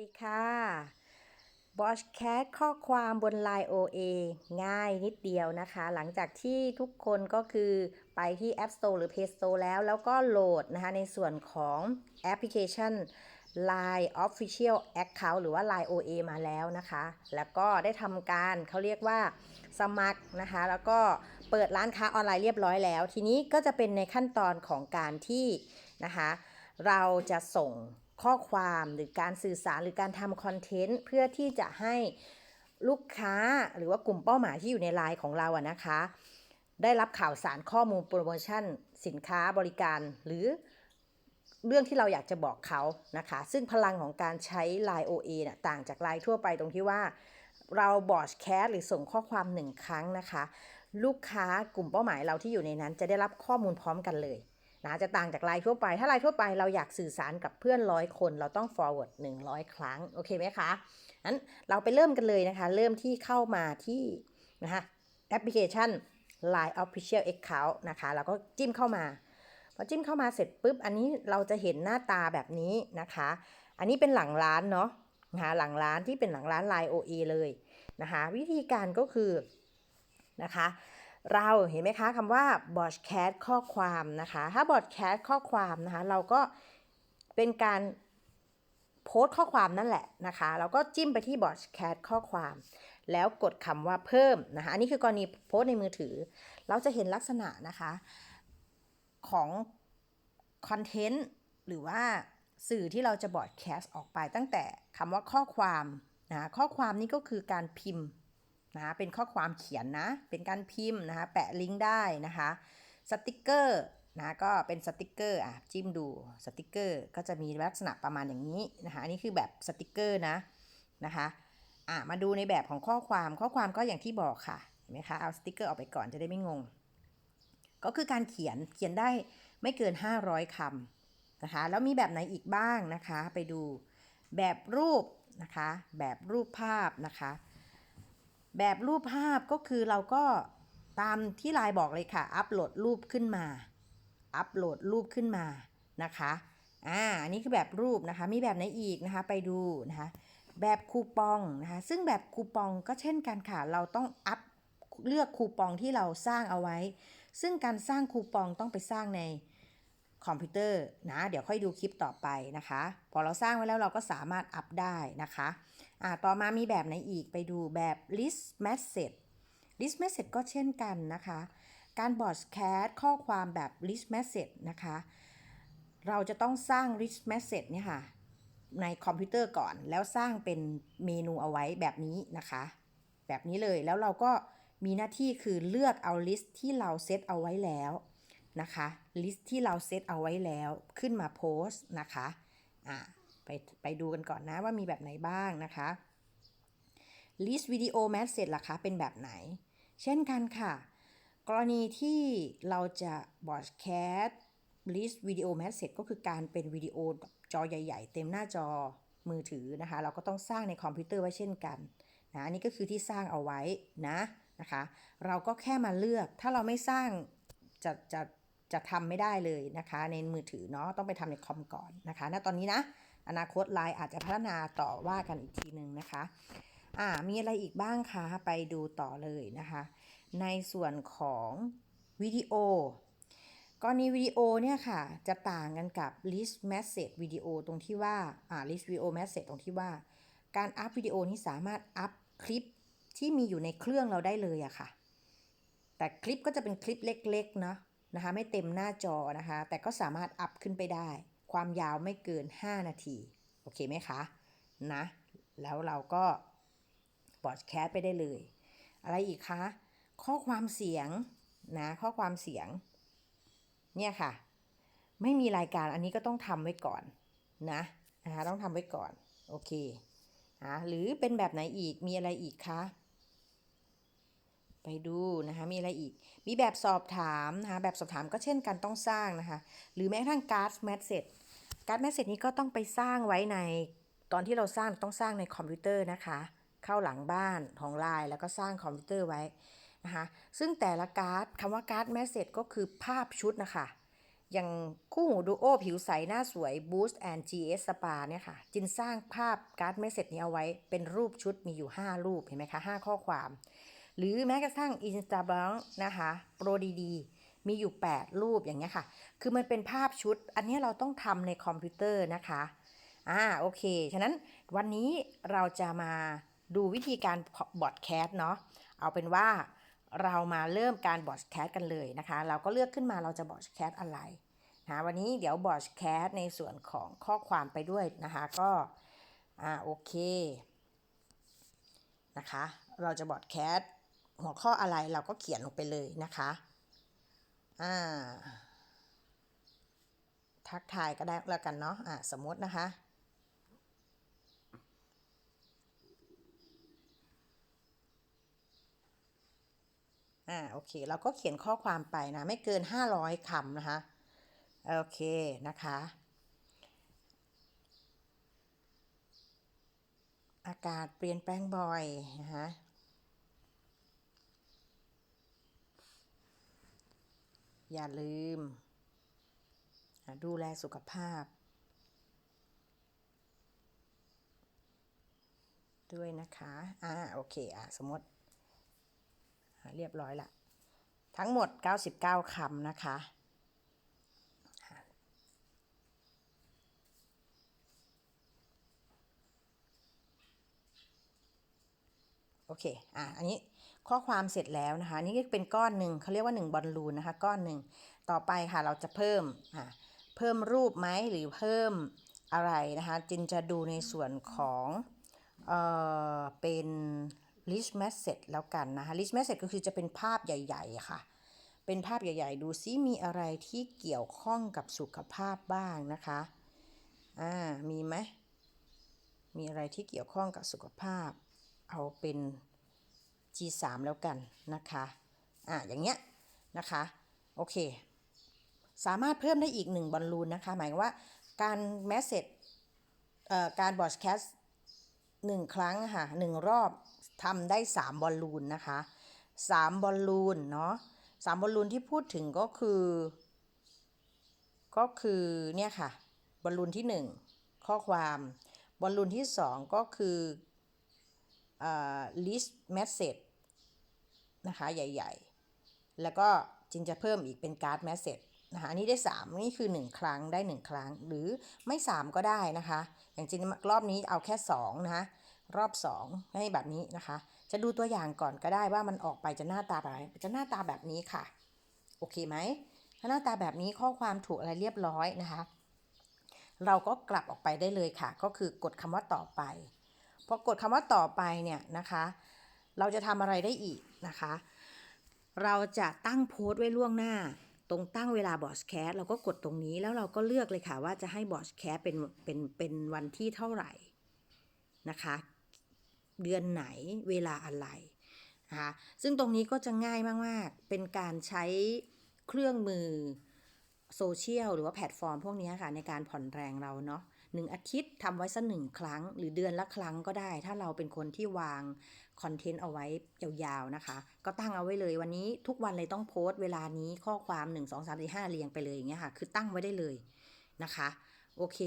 ดีค่ะบอชแคสข้อความบน Line OA ง่ายนิดเดียวนะคะ หลังจากที่ทุกคนก็คือไปที่ App Store หรือ Play Store แล้ว แล้วก็โหลดนะคะในส่วนของแอปพลิเคชัน Line Official Account หรือว่า Line OA มาแล้วนะคะ แล้วก็ได้ทำการเขาเรียกว่าสมัครนะคะ แล้วก็เปิดร้านค้าออนไลน์เรียบร้อยแล้ว ทีนี้ก็จะเป็นในขั้นตอนของการที่นะคะ เราจะส่ง ข้อความหรือการสื่อสารหรือการทำคอนเทนต์เพื่อที่จะให้ลูกค้าหรือว่ากลุ่มเป้าหมายที่อยู่ในไลน์ของเราอะนะคะ ได้รับข่าวสารข้อมูลโปรโมชั่น สินค้าบริการหรือเรื่องที่เราอยากจะบอกเขานะคะ ซึ่งพลังของการใช้ Line OA น่ะต่างจาก Line ทั่วไปตรงที่ว่า เราบอชแคสหรือส่งข้อความหนึ่งครั้งนะคะ ลูกค้ากลุ่มเป้าหมายเราที่อยู่ในนั้นจะได้รับข้อมูลพร้อมกันเลย นะจะต่างจากไลน์ทั่วไป ถ้าไลน์ทั่วไปเราอยากสื่อสารกับเพื่อนร้อยคน เราต้อง forward 100 ครั้ง โอเคไหมคะนั้นเราไปเริ่มกันเลยนะคะ เริ่มที่เข้ามาที่นะคะแอปพลิเคชัน Line Official Account นะคะ แล้วก็จิ้มเข้ามา พอจิ้มเข้ามาเสร็จปุ๊บ อันนี้เราจะเห็นหน้าตาแบบนี้นะคะ อันนี้เป็นหลังร้านเนาะนะคะหลังร้านที่เป็นหลังร้าน Line OA เลยนะคะ วิธีการก็คือนะคะ เราเห็นไหมคะคำว่า broadcast ข้อความนะคะ ถ้า broadcast ข้อความนะคะ เราก็เป็นการโพสต์ข้อความนั่นแหละนะคะ เราก็จิ้มไปที่ broadcast ข้อความ แล้วกดคำว่าเพิ่มนะคะ อันนี้คือกรณีโพสต์ในมือถือ เราจะเห็นลักษณะนะคะของคอนเทนต์หรือว่าสื่อที่เราจะบอดแคสต์ออกไปตั้งแต่คำว่าข้อความนะข้อความนี้ก็คือการพิมพ์ นะะเป็นข้อความเขียนนะ เป็นการพิมพ์นะคะ แปะลิงก์ได้นะคะสติกเกอร์นะก็เป็นสติกเกอร์อะจิ้มดูสติกเกอร์ก็จะมีลักษณะประมาณอย่างนี้นะคะอันนี้คือแบบสติกเกอร์นะนะคะอะมาดูในแบบของข้อความข้อความก็อย่างที่บอกค่ะเห็นไหมคะเอาสติกเกอร์ออกไปก่อนจะได้ไม่งง ก็คือการเขียนเขียนได้ไม่เกิน 500คำนะคะแล้วมีแบบไหนอีกบ้างนะคะ ไปดูแบบรูปนะคะ แบบรูปภาพนะคะ แบบรูปภาพก็คือเราก็ตามที่ไลน์บอกเลยค่ะ อัปโหลดรูปขึ้นมา อัปโหลดรูปขึ้นมานะคะ อ่า อันนี้คือแบบรูปนะคะ มีแบบไหนอีกนะคะ ไปดูนะคะ แบบคูปองนะคะ ซึ่งแบบคูปองก็เช่นกันค่ะ เราต้องอัพเลือกคูปองที่เราสร้างเอาไว้ ซึ่งการสร้างคูปองต้องไปสร้างในคอมพิวเตอร์นะ เดี๋ยวค่อยดูคลิปต่อไปนะคะ พอเราสร้างไว้แล้วเราก็สามารถอัพได้นะคะ อ่าต่อมามีแบบไหนอีกไปดูแบบ list message list message ก็เช่นกันนะคะ การบอ d แคสข้อความแบบ list message นะคะ เราจะต้องสร้าง list message เนี่ยค่ะ ในคอมพิวเตอร์ก่อน แล้วสร้างเป็นเมนูเอาไว้แบบนี้นะคะ แบบนี้เลยแล้วเราก็มีหน้าที่คือเลือกเอา list ที่เราเซตเอาไว้แล้วนะคะ list ที่เราเซตเอาไว้แล้วขึ้นมาโพสต์นะคะอ่า ไปไปดูกันก่อนนะว่ามีแบบไหนบ้างนะคะ list video message ล่ะคะ เป็นแบบไหน เช่นกันค่ะ กรณีที่เราจะ broadcast list video message ก็คือการเป็นวิดีโอจอใหญ่ ๆ เต็มหน้าจอมือถือนะคะ เราก็ต้องสร้างในคอมพิวเตอร์ไว้เช่นกันนะอันนี้ก็คือที่สร้างเอาไว้นะนะคะ เราก็แค่มาเลือกถ้าเราไม่สร้างจะจะจะทำไม่ได้เลยนะคะ ในมือถือเนาะต้องไปทำในคอมก่อนนะคะณตอนนี้นะ อนาคตไลน์อาจจะพัฒนาต่อว่ากันอีกทีหนึ่งนะคะอ่ามีอะไรอีกบ้างคะไปดูต่อเลยนะคะ ในส่วนของวิดีโอกรณีวิดีโอเนี่ยค่ะจะต่างกันกับ list message วิดีโอตรงที่ว่าอ่า list video message ตรงที่ว่า การอัพวิดีโอนี้สามารถอัพคลิปที่มีอยู่ในเครื่องเราได้เลยอะค่ะ แต่คลิปก็จะเป็นคลิปเล็กๆเนาะนะคะไม่เต็มหน้าจอนะคะ แต่ก็สามารถอัพขึ้นไปได้ ความยาวไม่เกิน 5 นาที โอเคไหมคะ นะ แล้วเราก็บอดแคสไปได้เลย อะไรอีกคะ ข้อความเสียง นะ ข้อความเสียง เนี่ยค่ะ ไม่มีรายการอันนี้ก็ต้องทำไว้ก่อนนะนะคะต้องทำไว้ก่อน โอเคนะหรือเป็นแบบไหนอีกมีอะไรอีกคะ ไปดูนะคะมีอะไรอีก มีแบบสอบถามนะคะแบบสอบถามก็เช่นกันต้องสร้างนะคะ หรือแม้กระทั่งการ์ดแมสเซจการ์ดแมสเซจนี้ก็ต้องไปสร้างไว้ในตอนที่เราสร้างต้องสร้างในคอมพิวเตอร์นะคะ เข้าหลังบ้านของไลน์แล้วก็สร้างคอมพิวเตอร์ไว้นะคะซึ่งแต่ละการ์ดคำว่าการ์ดแมสเซจก็คือภาพชุดนะคะอย่างคู่หูดูโอผิวใสหน้าสวย Boost and GS Spa เนี่ยค่ะจินสร้างภาพการ์ดเมสเซจนี้เอาไว้เป็นรูปชุดมีอยู่ 5 รูปเห็นไหมคะ 5 ข้อความ หรือแม้กระทั่ง Instagram นะคะโปรดีๆ มีอยู่ 8 รูปอย่างเงี้ยค่ะ คือมันเป็นภาพชุด อันนี้เราต้องทำในคอมพิวเตอร์นะคะ อ่าโอเค ฉะนั้นวันนี้เราจะมาดูวิธีการบอดแคสต์เนาะ เอาเป็นว่าเรามาเริ่มการบอดแคสต์กันเลยนะคะ เราก็เลือกขึ้นมาเราจะบอดแคสต์อะไรนะวันนี้เดี๋ยวบอดแคสต์ในส่วนของข้อความไปด้วยนะคะก็อ่าโอเคนะคะ เราจะบอดแคสต์ หัวข้ออะไรเราก็เขียนลงไปเลยนะคะอ่าทักทายก็ได้แล้วกันเนาะอ่าสมมตินะคะ อ่าโอเคเราก็เขียนข้อความไปนะ ไม่เกิน 500คำนะคะ โอเคนะคะอากาศเปลี่ยนแปลงบ่อยนะคะ อย่าลืม ดูแลสุขภาพ ด้วยนะคะอ่าโอเคอะสมมติเรียบร้อยละ ทั้งหมด 99 คำนะคะโอเค อะ อันนี้ ข้อความเสร็จแล้วนะคะ นี่ก็เป็นก้อนหนึ่งเขาเรียกว่า 1 บอลลูนนะคะ ก้อนหนึ่งต่อไปค่ะเราจะเพิ่มอะเพิ่มรูปไหมหรือเพิ่มอะไรนะคะจินจะดูในส่วนของเอ่อเป็น list message แล้วกันนะคะ list message ก็คือจะเป็นภาพใหญ่ ๆ ค่ะ เป็นภาพใหญ่ ๆ ดูซิมีอะไรที่เกี่ยวข้องกับสุขภาพบ้างนะคะอ่ามีไหมมีอะไรที่เกี่ยวข้องกับสุขภาพ เอาเป็น G3 แล้วกันนะคะอ่าอย่างเงี้ยนะคะโอเค สามารถเพิ่มได้อีก 1 บอลลูนนะคะ หมายว่าการแมสเซจเอ่อการบอดแคสต์หนึ่งครั้งค่ะหนึ่งรอบทำได้ 3 บอลลูนนะคะ 3 บอลลูนเนาะสามบอลลูนที่พูดถึงก็คือ ก็คือเนี่ยค่ะบอลลูนที่ 1 ข้อความบอลลูนที่ 2 ก็คือ list message นะคะ ใหญ่ ๆ แล้วก็จินจะเพิ่มอีกเป็นการ์ด message นะคะอันนี้ได้ 3 นี่คือ 1 ครั้งได้ 1 ครั้ง หรือไม่ 3 ก็ได้นะคะ อย่างจินรอบนี้เอาแค่ 2 นะคะรอบ 2 ให้แบบนี้นะคะ จะดูตัวอย่างก่อนก็ได้ว่ามันออกไปจะหน้าตาแบบไหนจะหน้าตาแบบนี้ค่ะ โอเคไหมถ้าหน้าตาแบบนี้ข้อความถูกอะไรเรียบร้อยนะคะ เราก็กลับออกไปได้เลยค่ะ ก็คือกดคำว่าต่อไป พอกดคำว่าต่อไปเนี่ยนะคะ เราจะทำอะไรได้อีกนะคะ เราจะตั้งโพสต์ไว้ล่วงหน้า ตรงตั้งเวลาบอสแคสเราก็กดตรงนี้แล้วเราก็เลือกเลยค่ะว่าจะให้บอสแคสเป็นเป็นเป็นวันที่เท่าไหร่นะคะ เดือนไหนเวลาอะไรนะคะซึ่งตรงนี้ก็จะง่ายมาก ๆ เป็นการใช้เครื่องมือโซเชียลหรือว่าแพลตฟอร์มพวกนี้ค่ะในการผ่อนแรงเราเนาะ หนึ่งอาทิตย์ทำไว้สักหนึ่งครั้ง หรือเดือนละครั้งก็ได้ ถ้าเราเป็นคนที่วางคอนเทนต์เอาไว้ยาวๆนะคะ ก็ตั้งเอาไว้เลยวันนี้ทุกวันเลยต้องโพสต์เวลานี้ข้อความ 1 2 3 4 5 เรียงไปเลยอย่างเงี้ยค่ะ คือตั้งไว้ได้เลยนะคะโอเค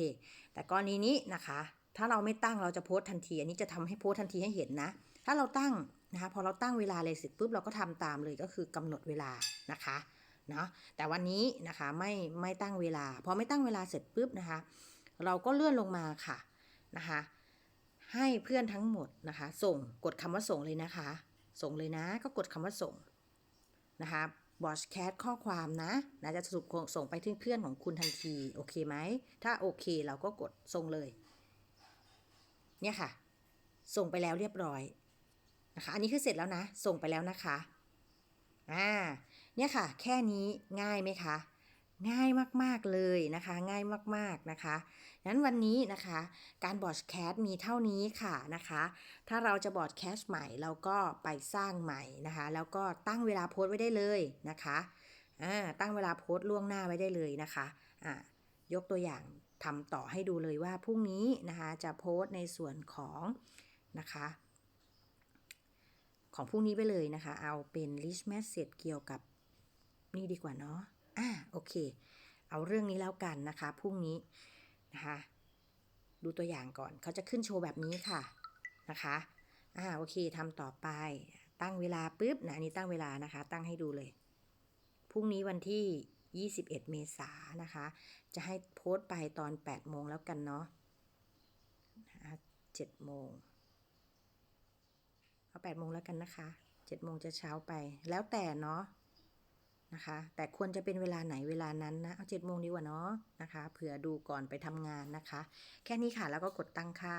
แต่กรณีนี้นะคะ ถ้าเราไม่ตั้งเราจะโพสต์ทันที อันนี้จะทำให้โพสต์ทันทีให้เห็นนะ ถ้าเราตั้งนะคะ พอเราตั้งเวลาเลยเสร็จปุ๊บเราก็ทำตามเลยก็คือกำหนดเวลานะคะเนาะแต่วันนี้นะคะไม่ไม่ตั้งเวลา พอไม่ตั้งเวลาเสร็จปุ๊บนะคะ เราก็เลื่อนลงมาค่ะนะคะให้เพื่อนทั้งหมดนะคะ ส่งกดคำว่าส่งเลยนะคะ ส่งเลยนะก็กดคำว่าส่งนะคะบอสแคสข้อความนะนะจะถูกส่งไปถึงเพื่อนของคุณทันทีโอเคไหมถ้าโอเคเราก็กดส่งเลย เนี่ยค่ะ ส่งไปแล้วเรียบร้อยนะคะ อันนี้คือเสร็จแล้วนะ ส่งไปแล้วนะคะอ่าเนี่ยค่ะ แค่นี้ง่ายไหมคะ ง่ายมาก ๆ เลยนะคะ ง่ายมาก ๆ นะคะนั้นวันนี้นะคะ การบอดแคสต์มีเท่านี้ค่ะนะคะ ถ้าเราจะบอดแคสต์ใหม่เราก็ไปสร้างใหม่นะคะ แล้วก็ตั้งเวลาโพสต์ไว้ได้เลยนะคะอ่าตั้งเวลาโพสต์ล่วงหน้าไว้ได้เลยนะคะอ่ายกตัวอย่างทำต่อให้ดูเลยว่าพรุ่งนี้นะคะจะโพสต์ในส่วนของนะคะของพรุ่งนี้ไปเลยนะคะ เอาเป็น list message เกี่ยวกับนี่ดีกว่าเนาะ อ่าโอเค เอาเรื่องนี้แล้วกันนะคะพรุ่งนี้นะคะดูตัวอย่างก่อนเขาจะขึ้นโชว์แบบนี้ค่ะนะคะอ่าโอเคทำต่อไป ตั้งเวลาปุ๊บนะนนี้ตั้งเวลานะคะ ตั้งให้ดูเลยพรุ่งนี้วันที่ 21 เมษายนนะคะ จะให้โพสต์ไปตอน 8 โมงแล้วกันเนาะนะคะ7โมงเอา8โมงแล้วกันนะคะ 7 โมงจะเช้าไปแล้วแต่เนาะ นะคะ แต่ควรจะเป็นเวลาไหนเวลานั้นนะ เอา7โมงดีกว่าเนาะนะคะ เผื่อดูก่อนไปทำงานนะคะ แค่นี้ค่ะ แล้วก็กดตั้งค่า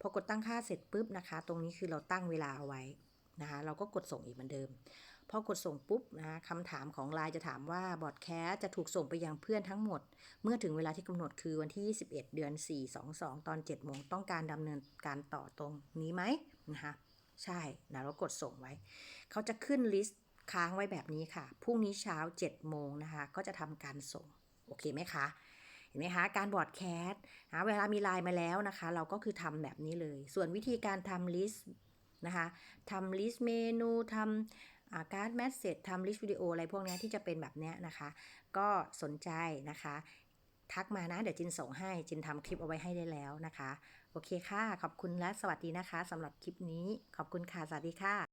พอกดตั้งค่าเสร็จปุ๊บนะคะ ตรงนี้คือเราตั้งเวลาเอาไว้นะคะ เราก็กดส่งอีกเหมือนเดิม พอกดส่งปุ๊บนะคะคำถามของไลน์จะถามว่าบอดแคสจะถูกส่งไปยังเพื่อนทั้งหมด เมื่อถึงเวลาที่กำหนดคือวันที่ 21 เดือน 4 22 ตอน7โมงต้องการดำเนินการต่อตรงนี้ไหมนะคะใช่นะเรากดส่งไว้ เขาจะขึ้นลิสต์ ค้างไว้แบบนี้ค่ะ พรุ่งนี้เช้า7โมงนะคะ ก็จะทำการส่ง โอเคไหมคะ เห็นไหมคะ การบอร์ดแคสต์นะเวลามีไลน์มาแล้วนะคะ เราก็คือทำแบบนี้เลย ส่วนวิธีการทำลิสต์นะคะทำลิสต์เมนูทำการ์ดแมสเซจทำลิสต์วิดีโออะไรพวกนี้ที่จะเป็นแบบเนี้ยนะคะ ก็สนใจนะคะทักมานะ เดี๋ยวจินส่งให้ จินทำคลิปเอาไว้ให้ได้แล้วนะคะ โอเคค่ะ ขอบคุณและสวัสดีนะคะสำหรับคลิปนี้ ขอบคุณค่ะ สวัสดีค่ะ